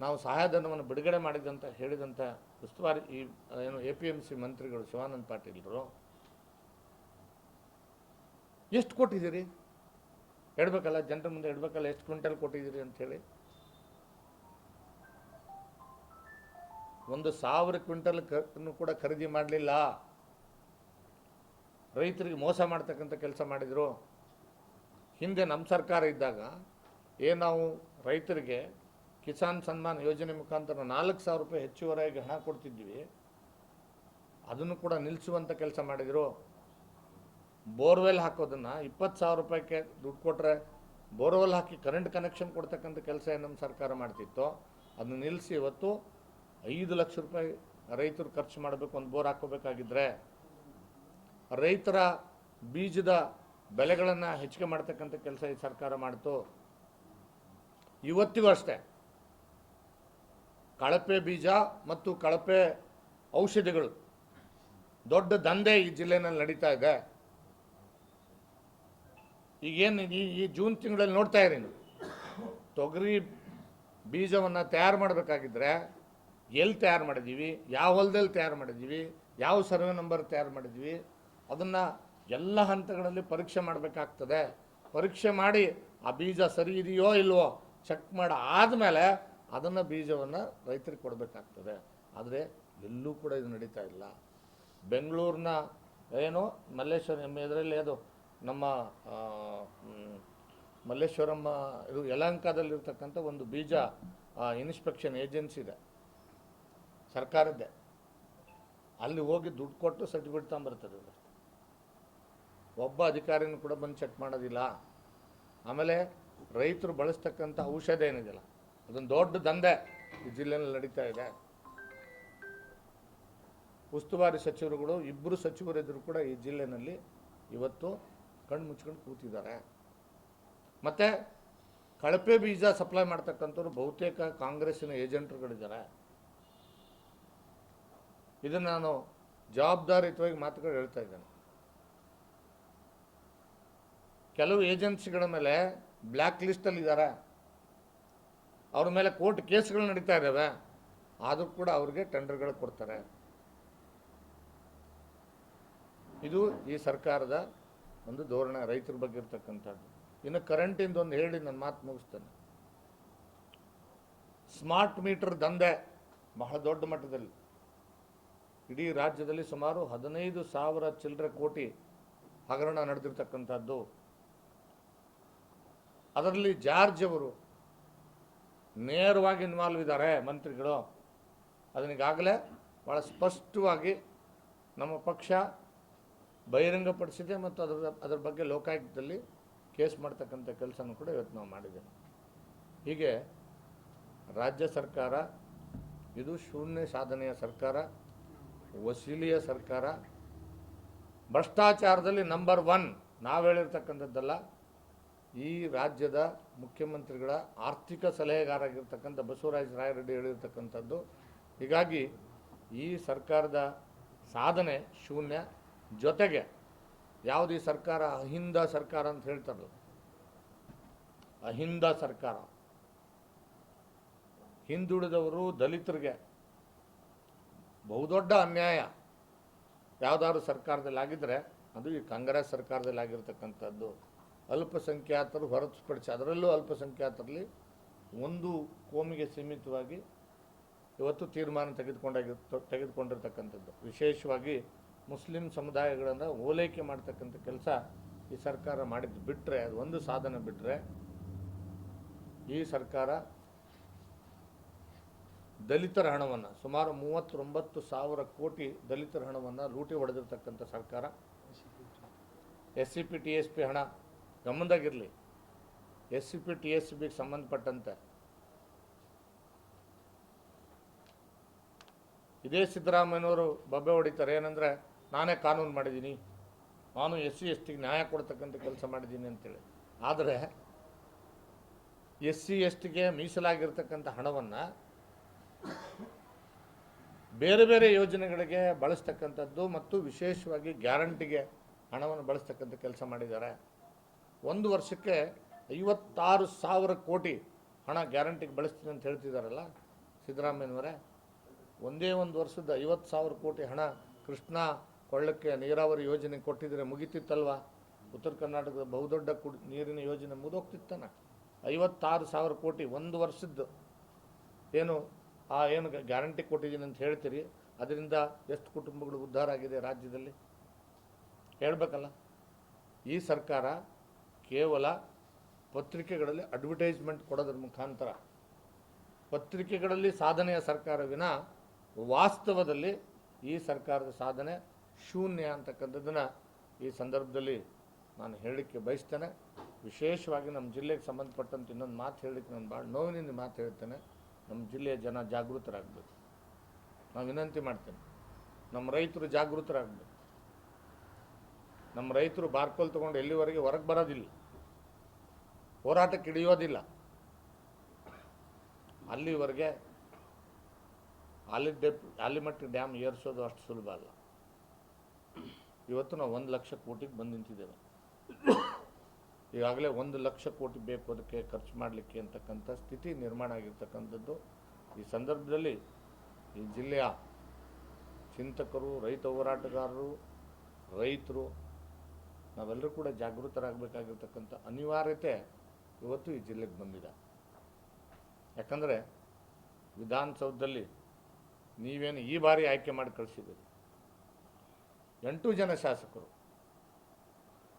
ನಾವು ಸಹಾಯಧನವನ್ನು ಬಿಡುಗಡೆ ಮಾಡಿದಂತ ಹೇಳಿದಂಥ ಉಸ್ತುವಾರಿ ಈ, ಏನು ಎ ಪಿ ಎಂ ಸಿ ಮಂತ್ರಿಗಳು ಶಿವಾನಂದ ಪಾಟೀಲ್ರು, ಎಷ್ಟು ಕೊಟ್ಟಿದ್ದೀರಿ? ಹೇಳ್ಬೇಕಲ್ಲ, ಜನರ ಮುಂದೆ ಹೇಳ್ಬೇಕಲ್ಲ, ಎಷ್ಟು ಕ್ವಿಂಟಲ್ ಕೊಟ್ಟಿದ್ದೀರಿ ಅಂಥೇಳಿ ಒಂದು ಸಾವಿರ ಕ್ವಿಂಟಲ್ ಕೂಡ ಖರೀದಿ ಮಾಡಲಿಲ್ಲ. ರೈತರಿಗೆ ಮೋಸ ಮಾಡ್ತಕ್ಕಂಥ ಕೆಲಸ ಮಾಡಿದರು. ಹಿಂದೆ ನಮ್ಮ ಸರ್ಕಾರ ಇದ್ದಾಗ ಏನು ನಾವು ರೈತರಿಗೆ ಕಿಸಾನ್ ಸನ್ಮಾನ್ ಯೋಜನೆ ಮುಖಾಂತರ ನಾಲ್ಕು ಸಾವಿರ ರೂಪಾಯಿ ಹೆಚ್ಚುವರೆಯಾಗಿ ಹಣ ಕೊಡ್ತಿದ್ವಿ. ಅದನ್ನು ಕೂಡ ನಿಲ್ಲಿಸುವಂಥ ಕೆಲಸ ಮಾಡಿದರು. ಬೋರ್ವೆಲ್ ಹಾಕೋದನ್ನು ಇಪ್ಪತ್ತು ಸಾವಿರ ರೂಪಾಯಿಗೆ ದುಡ್ಡು ಕೊಟ್ಟರೆ ಬೋರ್ವೆಲ್ ಹಾಕಿ ಕರೆಂಟ್ ಕನೆಕ್ಷನ್ ಕೊಡ್ತಕ್ಕಂಥ ಕೆಲಸ ಏನು ನಮ್ಮ ಸರ್ಕಾರ ಮಾಡ್ತಿತ್ತು ಅದನ್ನು ನಿಲ್ಲಿಸಿ ಇವತ್ತು ಐದು ಲಕ್ಷ ರೂಪಾಯಿ ರೈತರು ಖರ್ಚು ಮಾಡಬೇಕು ಒಂದು ಬೋರ್ ಹಾಕೋಬೇಕಾಗಿದ್ರೆ ರೈತರ ಬೀಜದ ಬೆಲೆಗಳನ್ನು ಹೆಚ್ಚಿಗೆ ಮಾಡ್ತಕ್ಕಂಥ ಕೆಲಸ ಈ ಸರ್ಕಾರ ಮಾಡ್ತು. ಇವತ್ತಿಗೂ ಅಷ್ಟೇ. ಕಳಪೆ ಬೀಜ ಮತ್ತು ಕಳಪೆ ಔಷಧಿಗಳು ದೊಡ್ಡ ದಂಧೆ ಈ ಜಿಲ್ಲೆನಲ್ಲಿ ನಡೀತಾ ಇದೆ. ಈಗೇನು ಈ ಈ ಜೂನ್ ತಿಂಗಳಲ್ಲಿ ನೋಡ್ತಾ ನೀವು. ತೊಗರಿ ಬೀಜವನ್ನು ತಯಾರು ಮಾಡಬೇಕಾಗಿದ್ದರೆ ಎಲ್ಲಿ ತಯಾರು ಮಾಡಿದ್ದೀವಿ? ಯಾವ ಹೊಲದಲ್ಲಿ ತಯಾರು ಮಾಡಿದ್ದೀವಿ? ಯಾವ ಸರ್ವೆ ನಂಬರ್ ತಯಾರು ಮಾಡಿದ್ದೀವಿ? ಅದನ್ನು ಎಲ್ಲ ಹಂತಗಳಲ್ಲಿ ಪರೀಕ್ಷೆ ಮಾಡಬೇಕಾಗ್ತದೆ. ಪರೀಕ್ಷೆ ಮಾಡಿ ಆ ಬೀಜ ಸರಿ ಇದೆಯೋ ಇಲ್ವೋ ಚೆಕ್ ಮಾಡಿ ಆದಮೇಲೆ ಅದನ್ನು ಬೀಜವನ್ನು ರೈತರಿಗೆ ಕೊಡಬೇಕಾಗ್ತದೆ. ಆದರೆ ಎಲ್ಲೂ ಕೂಡ ಇದು ನಡೀತಾ ಇಲ್ಲ. ಬೆಂಗಳೂರಿನ ಏನು ಮಲ್ಲೇಶ್ವರಂ ಇದರಲ್ಲಿ ಅದು ನಮ್ಮ ಮಲ್ಲೇಶ್ವರಮ್ಮ ಮಲ್ಲೇಶ್ವರಂ ಇದು ಯಲಹಂಕದಲ್ಲಿರ್ತಕ್ಕಂಥ ಒಂದು ಬೀಜ ಇನ್ಸ್ಪೆಕ್ಷನ್ ಏಜೆನ್ಸಿ ಇದೆ. ಸರ್ಕಾರದ್ದೇ. ಅಲ್ಲಿ ಹೋಗಿ ದುಡ್ಡು ಕೊಟ್ಟು ಸರ್ಟಿಫಿಕೇಟ್ ತಗೊಂಬರ್ತದೆ ಅದು ಒಬ್ಬ ಅಧಿಕಾರಿನೂ ಕೂಡ ಬಂದು ಚೆಕ್ ಮಾಡೋದಿಲ್ಲ. ಆಮೇಲೆ ರೈತರು ಬಳಸ್ತಕ್ಕಂಥ ಔಷಧ ಏನಿದೆಯಲ್ಲ, ಅದೊಂದು ದೊಡ್ಡ ದಂಧೆ ಈ ಜಿಲ್ಲೆಯಲ್ಲಿ ನಡೀತಾ ಇದೆ. ಉಸ್ತುವಾರಿ ಸಚಿವರುಗಳು ಇಬ್ಬರು ಸಚಿವರಿದ್ದರೂ ಕೂಡ ಈ ಜಿಲ್ಲೆನಲ್ಲಿ ಇವತ್ತು ಕಣ್ಣು ಮುಚ್ಕೊಂಡು ಕೂತಿದ್ದಾರೆ. ಮತ್ತು ಕಳಪೆ ಬೀಜ ಸಪ್ಲೈ ಮಾಡ್ತಕ್ಕಂಥವ್ರು ಬಹುತೇಕ ಕಾಂಗ್ರೆಸ್ಸಿನ ಏಜೆಂಟ್ರುಗಳಿದ್ದಾರೆ. ಇದನ್ನು ನಾನು ಜವಾಬ್ದಾರಿಯುತವಾಗಿ ಮಾತುಗಳು ಹೇಳ್ತಾ ಇದ್ದೇನೆ. ಕೆಲವು ಏಜೆನ್ಸಿಗಳ ಮೇಲೆ ಬ್ಲ್ಯಾಕ್ ಲಿಸ್ಟಲ್ಲಿ ಇದ್ದಾರೆ ಅವ್ರ ಮೇಲೆ ಕೋರ್ಟ್ ಕೇಸ್ಗಳು ನಡೀತಾ ಇದ್ದಾವೆ ಆದರೂ ಕೂಡ ಅವ್ರಿಗೆ ಟೆಂಡರ್ಗಳು ಕೊಡ್ತಾರೆ. ಇದು ಈ ಸರ್ಕಾರದ ಒಂದು ಧೋರಣೆ, ರೈತರ ಬಗ್ಗೆ ಇರ್ತಕ್ಕಂಥದ್ದು. ಇನ್ನು ಕರೆಂಟಿಂದ ಒಂದು ಹೇಳಿ ನನ್ನ ಮಾತು ಮುಗಿಸ್ತೇನೆ. ಸ್ಮಾರ್ಟ್ ಮೀಟರ್ ದಂಧೆ ಬಹಳ ದೊಡ್ಡ ಮಟ್ಟದಲ್ಲಿ. ಇಡೀ ರಾಜ್ಯದಲ್ಲಿ ಸುಮಾರು ಹದಿನೈದು ಸಾವಿರ ಚಿಲ್ಲರೆ ಕೋಟಿ ಹಗರಣ ನಡೆದಿರ್ತಕ್ಕಂಥದ್ದು. ಅದರಲ್ಲಿ ಜಾರ್ಜ್ ಅವರು ನೇರವಾಗಿ ಇನ್ವಾಲ್ವ್ ಇದ್ದಾರೆ ಮಂತ್ರಿಗಳು. ಅದನಿಗಾಗಲೇ ಭಾಳ ಸ್ಪಷ್ಟವಾಗಿ ನಮ್ಮ ಪಕ್ಷ ಬಹಿರಂಗಪಡಿಸಿದೆ ಮತ್ತು ಅದರ ಅದರ ಬಗ್ಗೆ ಲೋಕಾಯುಕ್ತದಲ್ಲಿ ಕೇಸ್ ಮಾಡ್ತಕ್ಕಂಥ ಕೆಲಸನೂ ಕೂಡ ಇವತ್ತು ನಾವು ಮಾಡಿದ್ದೇವೆ. ಹೀಗೆ ರಾಜ್ಯ ಸರ್ಕಾರ, ಇದು ಶೂನ್ಯ ಸಾಧನೆಯ ಸರ್ಕಾರ, ವಸೀಲಿಯ ಸರ್ಕಾರ, ಭ್ರಷ್ಟಾಚಾರದಲ್ಲಿ ನಂಬರ್ ಒನ್ ನಾವು ಹೇಳಿರ್ತಕ್ಕಂಥದ್ದಲ್ಲ. ಈ ರಾಜ್ಯದ ಮುಖ್ಯಮಂತ್ರಿಗಳ ಆರ್ಥಿಕ ಸಲಹೆಗಾರಾಗಿರ್ತಕ್ಕಂಥ ಬಸವರಾಜ ರಾಯರೆಡ್ಡಿ ಹೇಳಿರ್ತಕ್ಕಂಥದ್ದು. ಹೀಗಾಗಿ ಈ ಸರ್ಕಾರದ ಸಾಧನೆ ಶೂನ್ಯ. ಜೊತೆಗೆ ಯಾವುದು ಸರ್ಕಾರ? ಅಹಿಂದ ಸರ್ಕಾರ ಅಂತ ಹೇಳ್ತಾರಲ್ಲ ಅಹಿಂದ ಸರ್ಕಾರ. ಹಿಂದುಳಿದವರು ದಲಿತರಿಗೆ ಬಹುದೊಡ್ಡ ಅನ್ಯಾಯ. ಯಾವುದಾದ್ರು ಸರ್ಕಾರದಲ್ಲಿ ಆಗಿದ್ದರೆ ಅದು ಈ ಕಾಂಗ್ರೆಸ್ ಸರ್ಕಾರದಲ್ಲಿ ಆಗಿರ್ತಕ್ಕಂಥದ್ದು ಅಲ್ಪಸಂಖ್ಯಾತರು ಹೊರತುಪಡಿಸಿ ಅದರಲ್ಲೂ ಅಲ್ಪಸಂಖ್ಯಾತರಲ್ಲಿ ಒಂದು ಕೋಮಿಗೆ ಸೀಮಿತವಾಗಿ ಇವತ್ತು ತೀರ್ಮಾನ ತೆಗೆದುಕೊಂಡಾಗಿ ತೆಗೆದುಕೊಂಡಿರ್ತಕ್ಕಂಥದ್ದು. ವಿಶೇಷವಾಗಿ ಮುಸ್ಲಿಂ ಸಮುದಾಯಗಳನ್ನು ಓಲೈಕೆ ಮಾಡ್ತಕ್ಕಂಥ ಕೆಲಸ ಈ ಸರ್ಕಾರ ಮಾಡಿದ್ದು ಬಿಟ್ಟರೆ ಅದು ಒಂದು ಸಾಧನ ಬಿಟ್ಟರೆ ಈ ಸರ್ಕಾರ ದಲಿತರ ಹಣವನ್ನು ಸುಮಾರು ಮೂವತ್ತೊಂಬತ್ತು ಸಾವಿರ ಕೋಟಿ ದಲಿತರ ಹಣವನ್ನು ಲೂಟಿ ಹೊಡೆದಿರ್ತಕ್ಕಂಥ ಸರ್ಕಾರ. S C P T S P ಹಣ ಗಮನದಾಗಿರಲಿ. S C P T S ಬಿಗೆ ಸಂಬಂಧಪಟ್ಟಂತೆ. ಇದೇ ಸಿದ್ದರಾಮಯ್ಯನವರು ಬಬ್ಬೆ ಹೊಡಿತಾರೆ. ಏನಂದರೆ, ನಾನೇ ಕಾನೂನು ಮಾಡಿದ್ದೀನಿ. ನಾನು ಎಸ್ ಸಿ ಎಸ್ ಟಿಗೆ ನ್ಯಾಯ ಕೊಡ್ತಕ್ಕಂಥ ಕೆಲಸ ಮಾಡಿದ್ದೀನಿ ಅಂತೇಳಿ. ಆದರೆ ಎಸ್ ಸಿ ಎಸ್ ಟಿಗೆ ಮೀಸಲಾಗಿರ್ತಕ್ಕಂಥ ಹಣವನ್ನು ಬೇರೆ ಬೇರೆ ಯೋಜನೆಗಳಿಗೆ ಬಳಸ್ತಕ್ಕಂಥದ್ದು ಮತ್ತು ವಿಶೇಷವಾಗಿ ಗ್ಯಾರಂಟಿಗೆ ಹಣವನ್ನು ಬಳಸ್ತಕ್ಕಂಥ ಕೆಲಸ ಮಾಡಿದ್ದಾರೆ. ಒಂದು ವರ್ಷಕ್ಕೆ ಐವತ್ತಾರು ಸಾವಿರ ಕೋಟಿ ಹಣ ಗ್ಯಾರಂಟಿಗೆ ಬಳಸ್ತೀನಿ ಅಂತ ಹೇಳ್ತಿದ್ದಾರಲ್ಲ ಸಿದ್ದರಾಮಯ್ಯನವರೇ. ಒಂದೇ ಒಂದು ವರ್ಷದ ಐವತ್ತು ಸಾವಿರ ಕೋಟಿ ಹಣ ಕೃಷ್ಣ ಕೊಳ್ಳಕ್ಕೆ ನೀರಾವರಿ ಯೋಜನೆ ಕೊಟ್ಟಿದ್ರೆ ಮುಗಿತಿತ್ತಲ್ವಾ? ಉತ್ತರ ಕರ್ನಾಟಕದ ಬಹುದೊಡ್ಡ ಕುಡಿ, ನೀರಿನ ಯೋಜನೆ ಮುಗಿದೋಗ್ತಿತ್ತಾನ? ಐವತ್ತಾರು ಸಾವಿರ ಕೋಟಿ ಒಂದು ವರ್ಷದ್ದು. ಏನು, ಆ ಏನು ಗ್ಯಾರಂಟಿ ಕೊಟ್ಟಿದ್ದೀನಿ ಅಂತ ಹೇಳ್ತೀರಿ? ಅದರಿಂದ ಎಷ್ಟು ಕುಟುಂಬಗಳು ಉದ್ಧಾರ ಆಗಿದೆ ರಾಜ್ಯದಲ್ಲಿ? ಹೇಳಬೇಕಲ್ಲ. ಈ ಸರ್ಕಾರ ಕೇವಲ ಪತ್ರಿಕೆಗಳಲ್ಲಿ ಅಡ್ವರ್ಟೈಸ್ಮೆಂಟ್ ಕೊಡೋದ್ರ ಮುಖಾಂತರ, ಪತ್ರಿಕೆಗಳಲ್ಲಿ ಸಾಧನೆಯ ಸರ್ಕಾರ ವಿನ ವಾಸ್ತವದಲ್ಲಿ ಈ ಸರ್ಕಾರದ ಸಾಧನೆ ಶೂನ್ಯ ಅಂತಕ್ಕಂಥದ್ದನ್ನು ಈ ಸಂದರ್ಭದಲ್ಲಿ ನಾನು ಹೇಳಲಿಕ್ಕೆ ಬಯಸ್ತೇನೆ. ವಿಶೇಷವಾಗಿ ನಮ್ಮ ಜಿಲ್ಲೆಗೆ ಸಂಬಂಧಪಟ್ಟಂತೆ ಇನ್ನೊಂದು ಮಾತು ಹೇಳಲಿಕ್ಕೆ ನಾನು ಭಾಳ ನೋವಿನಿಂದ ಮಾತು ಹೇಳ್ತೇನೆ. ನಮ್ಮ ಜಿಲ್ಲೆಯ ಜನ ಜಾಗೃತರಾಗಬೇಕು. ನಾನು ವಿನಂತಿ ಮಾಡ್ತೇನೆ. ನಮ್ಮ ರೈತರು ಜಾಗೃತರಾಗಬೇಕು. ನಮ್ಮ ರೈತರು ಬಾರ್ಕೋಲ್ ತಗೊಂಡು ಎಲ್ಲಿವರೆಗೆ ಹೊರಗೆ ಬರೋದಿಲ್ಲ. ಹೋರಾಟಕ್ಕೆ ಹಿಡಿಯೋದಿಲ್ಲ ಅಲ್ಲಿವರೆಗೆ ಆಲಿಡೆಪ್ ಆಲಿಮಟ್ಟಿ ಡ್ಯಾಮ್ ಏರಿಸೋದು ಅಷ್ಟು ಸುಲಭ ಅಲ್ಲ. ಇವತ್ತು ನಾವು ಒಂದು ಲಕ್ಷ ಕೋಟಿಗೆ ಬಂದು ನಿಂತಿದ್ದೇವೆ. ಈಗಾಗಲೇ ಒಂದು ಲಕ್ಷ ಕೋಟಿ ಬೇಕು ಅದಕ್ಕೆ ಖರ್ಚು ಮಾಡಲಿಕ್ಕೆ ಅಂತಕ್ಕಂಥ ಸ್ಥಿತಿ ನಿರ್ಮಾಣ ಆಗಿರ್ತಕ್ಕಂಥದ್ದು. ಈ ಸಂದರ್ಭದಲ್ಲಿ ಈ ಜಿಲ್ಲೆಯ ಚಿಂತಕರು, ರೈತ ಹೋರಾಟಗಾರರು, ರೈತರು ನಾವೆಲ್ಲರೂ ಕೂಡ ಜಾಗೃತರಾಗಬೇಕಾಗಿರ್ತಕ್ಕಂಥ ಅನಿವಾರ್ಯತೆ ಇವತ್ತು ಈ ಜಿಲ್ಲೆಗೆ ಬಂದಿದೆ. ಯಾಕಂದರೆ ವಿಧಾನಸೌಧದಲ್ಲಿ ನೀವೇನು ಈ ಬಾರಿ ಆಯ್ಕೆ ಮಾಡಿ ಕಳಿಸಿದ್ದೀರಿ. ಎಂಟು ಜನ ಶಾಸಕರು,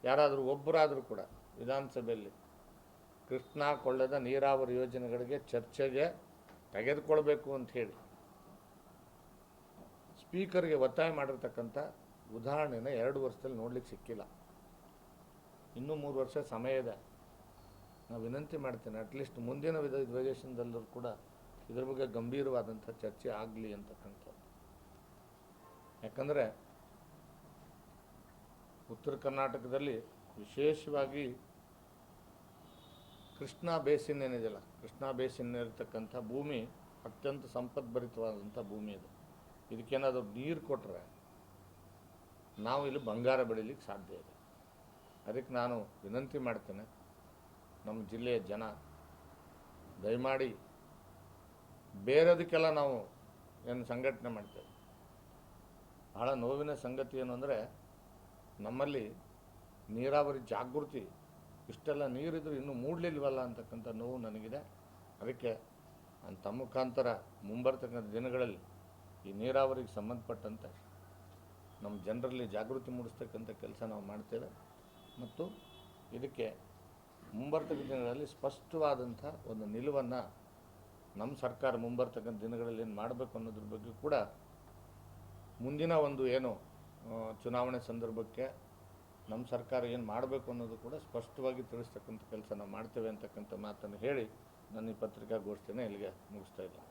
ಯಾರಾದರೂ ಒಬ್ಬರಾದರೂ ಕೂಡ ವಿಧಾನಸಭೆಯಲ್ಲಿ ಕೃಷ್ಣ ಕೊಳ್ಳದ ನೀರಾವರಿ ಯೋಜನೆಗಳಿಗೆ ಚರ್ಚೆಗೆ ತೆಗೆದುಕೊಳ್ಬೇಕು ಅಂತ ಹೇಳಿ ಸ್ಪೀಕರ್ಗೆ ಒತ್ತಾಯ ಮಾಡಿರ್ತಕ್ಕಂಥ ಉದಾಹರಣೆನ ಎರಡು ವರ್ಷದಲ್ಲಿ ನೋಡ್ಲಿಕ್ಕೆ ಸಿಕ್ಕಿಲ್ಲ. ಇನ್ನೂ ಮೂರು ವರ್ಷ ಸಮಯ ಇದೆ. ನಾವು ವಿನಂತಿ ಮಾಡ್ತೇನೆ ಅಟ್ಲೀಸ್ಟ್ ಮುಂದಿನ ವಿಧ ಅಧಿವೇಶನದಲ್ಲೂ ಕೂಡ ಇದ್ರ ಬಗ್ಗೆ ಗಂಭೀರವಾದಂಥ ಚರ್ಚೆ ಆಗಲಿ ಅಂತಕ್ಕಂಥದ್ದು ಯಾಕಂದರೆ ಉತ್ತರ ಕರ್ನಾಟಕದಲ್ಲಿ ವಿಶೇಷವಾಗಿ ಕೃಷ್ಣಾ ಬೇಸಿನ್ ಏನಿದೆಯಲ್ಲ, ಕೃಷ್ಣಾ ಬೇಸಿನ್ ಇರತಕ್ಕಂಥ ಭೂಮಿ ಅತ್ಯಂತ ಸಂಪದ್ಭರಿತವಾದಂಥ ಭೂಮಿ ಇದು. ಇದಕ್ಕೇನಾದರೂ ನೀರು ಕೊಟ್ಟರೆ ನಾವು ಇಲ್ಲಿ ಬಂಗಾರ ಬೆಳೀಲಿಕ್ಕೆ ಸಾಧ್ಯ ಇದೆ. ಅದಕ್ಕೆ ನಾನು ವಿನಂತಿ ಮಾಡ್ತೇನೆ ನಮ್ಮ ಜಿಲ್ಲೆಯ ಜನ, ದಯಮಾಡಿ ಬೇರೆದಕ್ಕೆಲ್ಲ ನಾವು ಏನು ಸಂಘಟನೆ ಮಾಡ್ತೇವೆ. ಬಹಳ ನೋವಿನ ಸಂಗತಿ ಏನು ಅಂದರೆ ನಮ್ಮಲ್ಲಿ ನೀರಾವರಿ ಜಾಗೃತಿ, ಇಷ್ಟೆಲ್ಲ ನೀರಿದ್ರು ಇನ್ನೂ ಮೂಡಲಿಲ್ವಲ್ಲ ಅಂತಕ್ಕಂಥ ನೋವು ನನಗಿದೆ. ಅದಕ್ಕೆ ತಮ್ಮ ಮುಖಾಂತರ ಮುಂಬರ್ತಕ್ಕಂಥ ದಿನಗಳಲ್ಲಿ ಈ ನೀರಾವರಿಗೆ ಸಂಬಂಧಪಟ್ಟಂತೆ ನಮ್ಮ ಜನರಲ್ಲಿ ಜಾಗೃತಿ ಮೂಡಿಸ್ತಕ್ಕಂಥ ಕೆಲಸ ನಾವು ಮಾಡ್ತೇವೆ. ಮತ್ತು ಇದಕ್ಕೆ ಮುಂಬರ್ತಕ್ಕ ದಿನಗಳಲ್ಲಿ ಸ್ಪಷ್ಟವಾದಂಥ ಒಂದು ನಿಲುವನ್ನು ನಮ್ಮ ಸರ್ಕಾರ ಮುಂಬರ್ತಕ್ಕಂಥ ದಿನಗಳಲ್ಲಿ ಏನು ಮಾಡಬೇಕು ಅನ್ನೋದ್ರ ಬಗ್ಗೆ ಕೂಡ ಮುಂದಿನ ಒಂದು ಏನು ಚುನಾವಣೆ ಸಂದರ್ಭಕ್ಕೆ ನಮ್ಮ ಸರ್ಕಾರ ಏನು ಮಾಡಬೇಕು ಅನ್ನೋದು ಕೂಡ ಸ್ಪಷ್ಟವಾಗಿ ತಿಳಿಸ್ತಕ್ಕಂಥ ಕೆಲಸ ನಾವು ಮಾಡ್ತೇವೆ ಅಂತಕ್ಕಂಥ ಮಾತನ್ನು ಹೇಳಿ ನನ್ನ ಈ ಪತ್ರಿಕಾಗೋಷ್ಠಿನ ಇಲ್ಲಿಗೆ ಮುಗಿಸ್ತಾ ಇದ್ದೀನಿ.